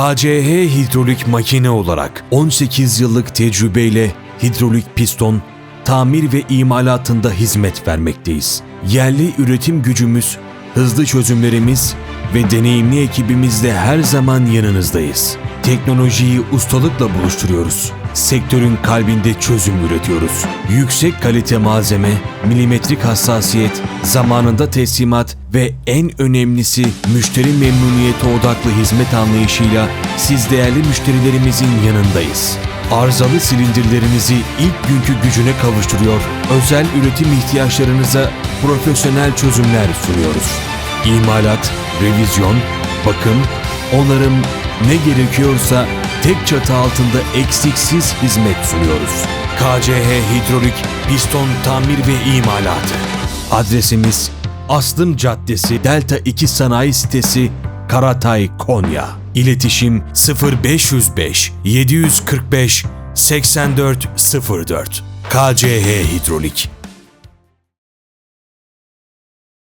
KCH Hidrolik Makine olarak 18 yıllık tecrübeyle hidrolik piston, tamir ve imalatında hizmet vermekteyiz. Yerli üretim gücümüz, hızlı çözümlerimiz ve deneyimli ekibimizle her zaman yanınızdayız. Teknolojiyi ustalıkla buluşturuyoruz. Sektörün kalbinde çözüm üretiyoruz. Yüksek kalite malzeme, milimetrik hassasiyet, zamanında teslimat ve en önemlisi müşteri memnuniyeti odaklı hizmet anlayışıyla siz değerli müşterilerimizin yanındayız. Arızalı silindirlerinizi ilk günkü gücüne kavuşturuyor, özel üretim ihtiyaçlarınıza profesyonel çözümler sunuyoruz. İmalat, revizyon, bakım, onarım ne gerekiyorsa tek çatı altında eksiksiz hizmet sunuyoruz. KCH Hidrolik Piston Tamir ve İmalatı. Adresimiz Aslım Caddesi Delta 2 Sanayi Sitesi Karatay Konya. İletişim 0505 745 8404 KCH Hidrolik